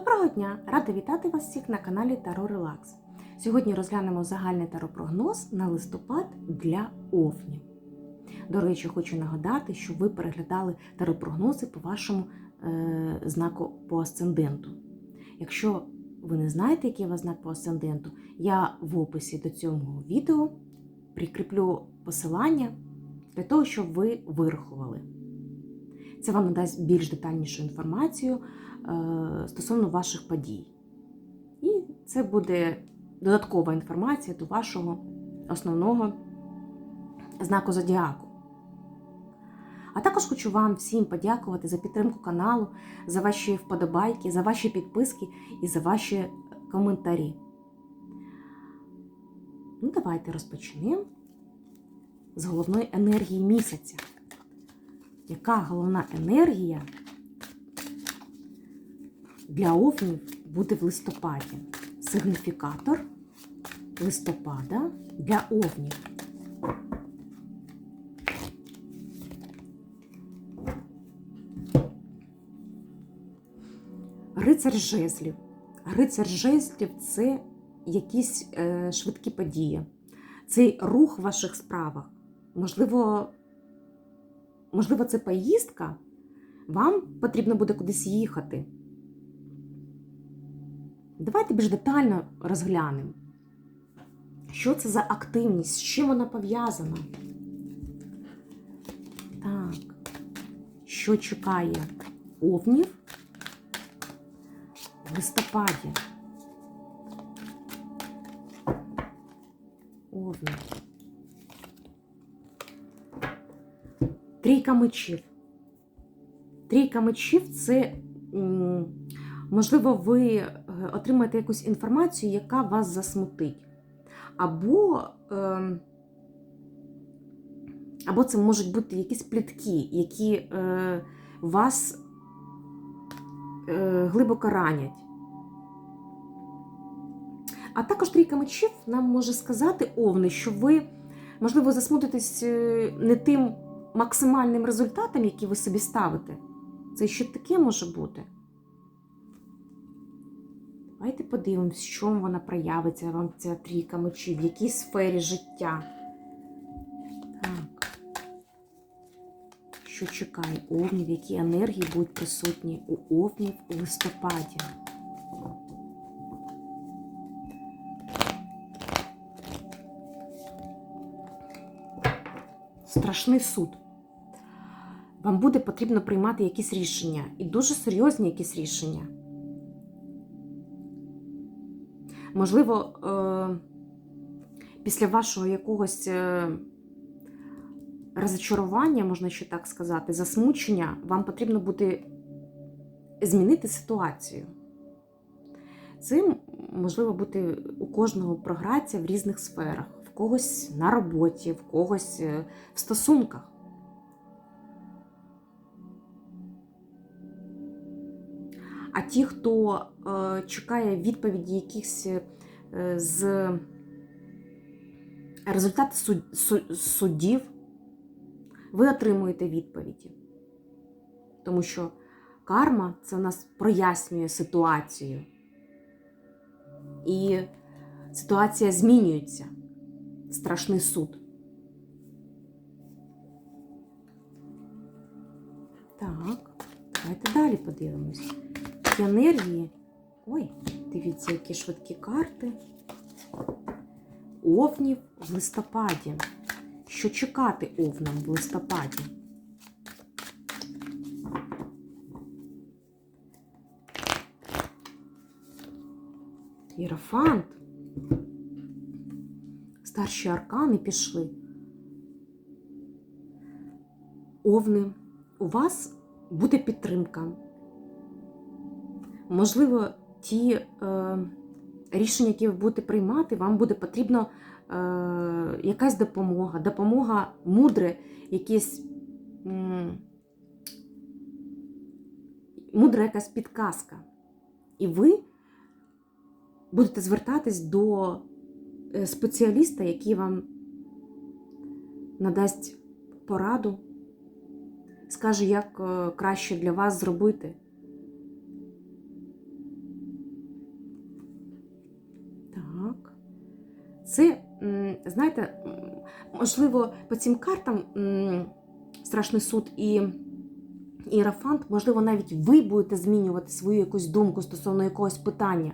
Доброго дня! Рада вітати вас всіх на каналі Таро Релакс. Сьогодні розглянемо загальний таропрогноз на листопад для овнів. До речі, хочу нагадати, що ви переглядали таропрогнози по вашому е, знаку по асценденту. Якщо ви не знаєте, який у вас знак по асценденту, я в описі до цього відео прикріплю посилання для того, щоб ви вирахували. Це вам надасть більш детальнішу інформацію стосовно ваших подій. І це буде додаткова інформація до вашого основного знаку зодіаку. А також хочу вам всім подякувати за підтримку каналу, за ваші вподобайки, за ваші підписки і за ваші коментарі. Ну, давайте розпочнемо з головної енергії місяця. Яка головна енергія для овнів буде в листопаді? Сигніфікатор листопада для овнів. Рицар жезлів. Рицар жезлів це якісь е, швидкі події. Це рух в ваших справах. Можливо, можливо, це поїздка. Вам потрібно буде кудись їхати. Давайте більш детально розглянемо, що це за активність, з чим вона пов'язана. Так, що чекає овнів в листопаді? Овнів. Трійка мечів. Трійка мечів це, можливо, ви отримаєте якусь інформацію, яка вас засмутить. Або, е, або це можуть бути якісь плітки, які е, вас е, глибоко ранять. А також трійка мечів нам може сказати овни, що ви, можливо, засмутитесь е, не тим максимальним результатом, який ви собі ставите. Це ще таке може бути. Давайте подивимось, чому вона проявиться вам ця трійка мечів, в якій сфері життя. Так. Що чекає овнів, які енергії будуть присутні у овнів у листопаді? Страшний суд. Вам буде потрібно приймати якісь рішення і дуже серйозні якісь рішення. Можливо, е, після вашого якогось е, розчарування, можна ще так сказати, засмучення, вам потрібно буде змінити ситуацію. Це можливо бути у кожного програція в різних сферах, в когось на роботі, в когось е, в стосунках. А ті, хто е, чекає відповіді якихось е, з су, судів, ви отримуєте відповіді. Тому що карма це у нас прояснює ситуацію. І ситуація змінюється. Страшний суд. Так, давайте далі подивимось енергії. Ой, дивіться, які швидкі карти. Овнів в листопаді. Що чекати овнам в листопаді? Єрофант. Старші аркани пішли. Овни, у вас буде підтримка. Можливо, ті е, рішення, які ви будете приймати, вам буде потрібна е, якась допомога, допомога мудре, якісь мудра якась підказка. І ви будете звертатись до е, спеціаліста, який вам надасть пораду, скаже, як е, краще для вас зробити. Знаєте, можливо, по цим картам страшний суд і іерафант, можливо, навіть ви будете змінювати свою якусь думку стосовно якогось питання.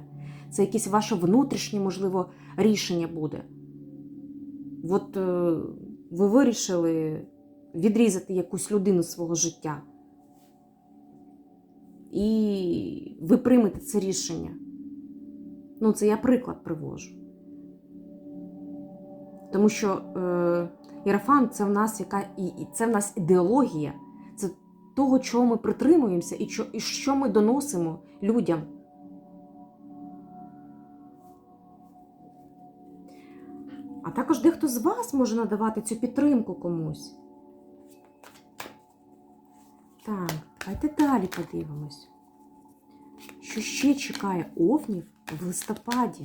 Це якесь ваше внутрішнє, можливо, рішення буде. От е, ви вирішили відрізати якусь людину свого життя. І ви приймете це рішення. Ну, це я приклад привожу. Тому що е, Єрафан це в нас яка і, і це в нас ідеологія, це того, чого ми притримуємося і що, і що ми доносимо людям. А також дехто з вас може надавати цю підтримку комусь. Так, давайте далі подивимось. Що ще чекає овнів в листопаді?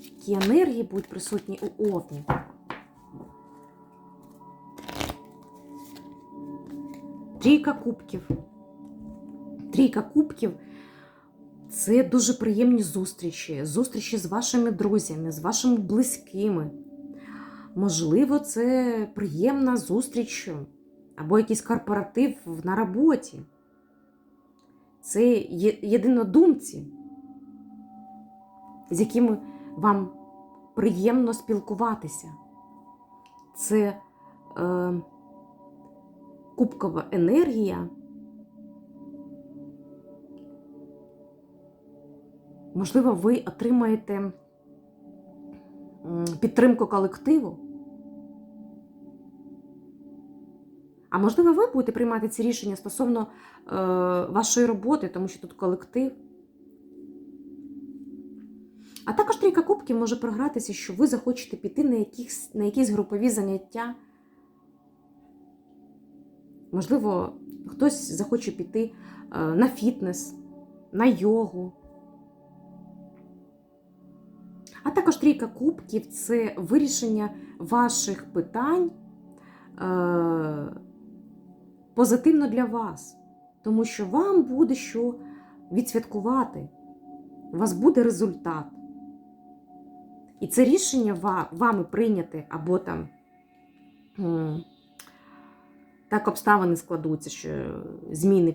Які енергії будуть присутні у овнів? Трійка кубків. Трійка кубків це дуже приємні зустрічі. Зустрічі з вашими друзями, з вашими близькими. Можливо, це приємна зустріч або якийсь корпоратив на роботі. Це єдинодумці, з якими вам приємно спілкуватися. Це е, кубкова енергія. Можливо, ви отримаєте підтримку колективу. А можливо, ви будете приймати ці рішення стосовно е, вашої роботи, тому що тут колектив. А також трійка кубків може програтися, що ви захочете піти на якісь, на якісь групові заняття. Можливо, хтось захоче піти е, на фітнес, на йогу. А також трійка кубків це вирішення ваших питань е, позитивно для вас. Тому що вам буде що відсвяткувати. У вас буде результат. І це рішення вами прийняте, або там так обставини складуться, що зміни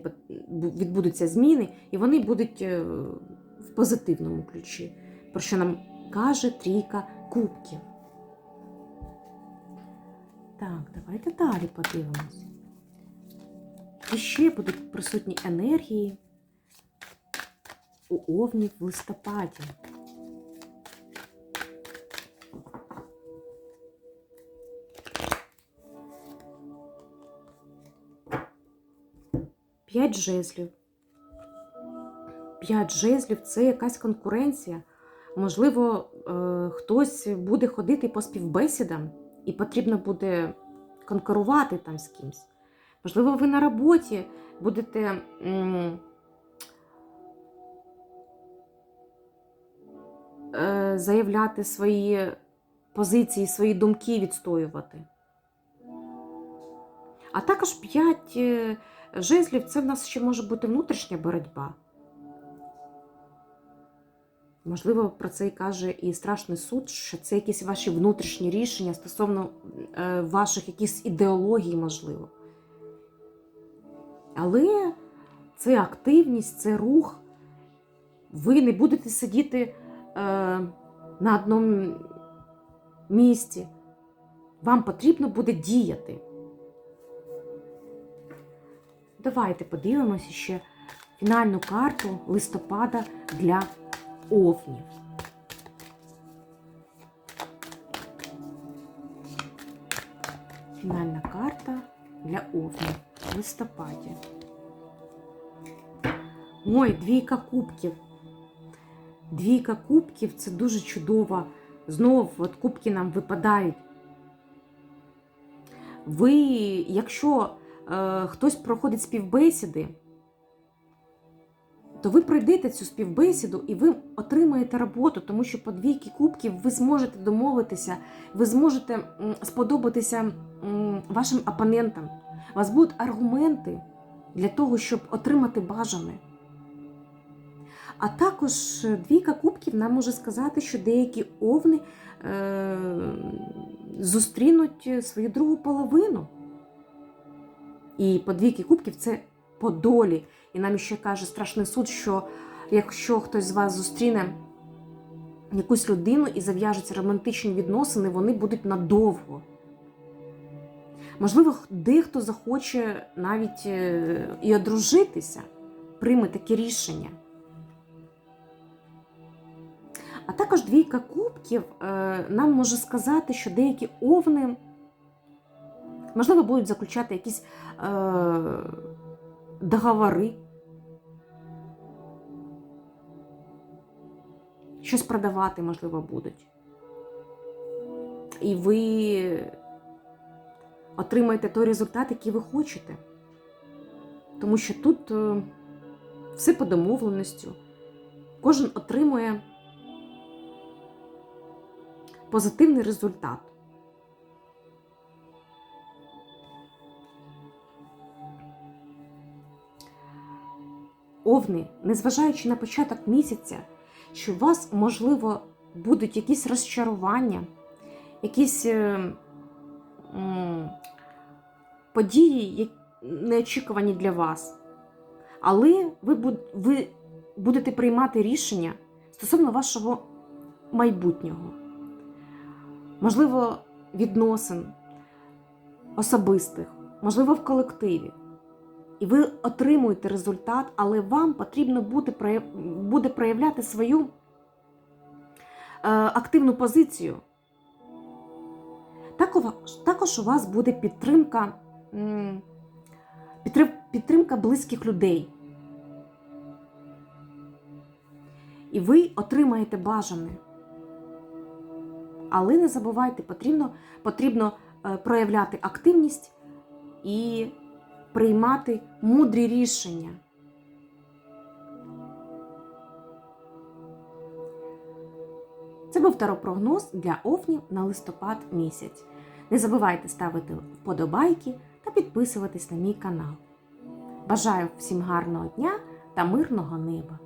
відбудуться зміни, і вони будуть е, в позитивному ключі. Про що нам каже трійка кубків. Так, давайте далі подивимось. І ще будуть присутні енергії у овні в листопаді. П'ять жезлів. П'ять жезлів це якась конкуренція. Можливо, е, хтось буде ходити по співбесідам і потрібно буде конкурувати там з кимсь. Можливо, ви на роботі будете е, заявляти свої позиції, свої думки відстоювати. А також п'ять е, жезлів це в нас ще може бути внутрішня боротьба. Можливо, про це і каже і страшний суд, що це якісь ваші внутрішні рішення стосовно е, ваших якихось ідеологій, можливо. Але це активність, це рух. Ви не будете сидіти е, на одному місці. Вам потрібно буде діяти. Давайте подивимося ще фінальну карту листопада для овнів. Фінальна карта для овнів в листопаді. Ой, двійка кубків. Двійка кубків це дуже чудово. Знову от кубки нам випадають. Ви, якщо хтось проходить співбесіди, то ви пройдете цю співбесіду і ви отримаєте роботу, тому що по двійки кубків ви зможете домовитися, ви зможете сподобатися вашим опонентам. У вас будуть аргументи для того, щоб отримати бажане. А також е, двійка кубків нам може сказати, що деякі овни е, зустрінуть свою другу половину. І по двійки кубків це по долі. І нам ще каже страшний суд, що якщо хтось з вас зустріне якусь людину і зав'яжуться романтичні відносини, вони будуть надовго. Можливо, дехто захоче навіть е, і одружитися, прийме таке рішення. А також двійка кубків е, нам може сказати, що деякі овни, можливо, будуть заключати якісь е, договори, щось продавати, можливо, будуть. І ви отримаєте той результат, який ви хочете. Тому що тут е, все по домовленістю. Кожен отримує позитивний результат. Овни, незважаючи на початок місяця, що у вас, можливо, будуть якісь розчарування, якісь е, події неочікувані для вас. Але ви, ви будете приймати рішення стосовно вашого майбутнього, можливо, відносин особистих, можливо, в колективі. І ви отримуєте результат, але вам потрібно буде, буде проявляти свою е, активну позицію. Також, у вас буде підтримка, підтрим- підтримка близьких людей. І ви отримаєте бажане. Але не забувайте, потрібно, потрібно е, проявляти активність і приймати мудрі рішення. Це був таропрогноз для овнів на листопад місяць. Не забувайте ставити вподобайки та підписуватись на мій канал. Бажаю всім гарного дня та мирного неба!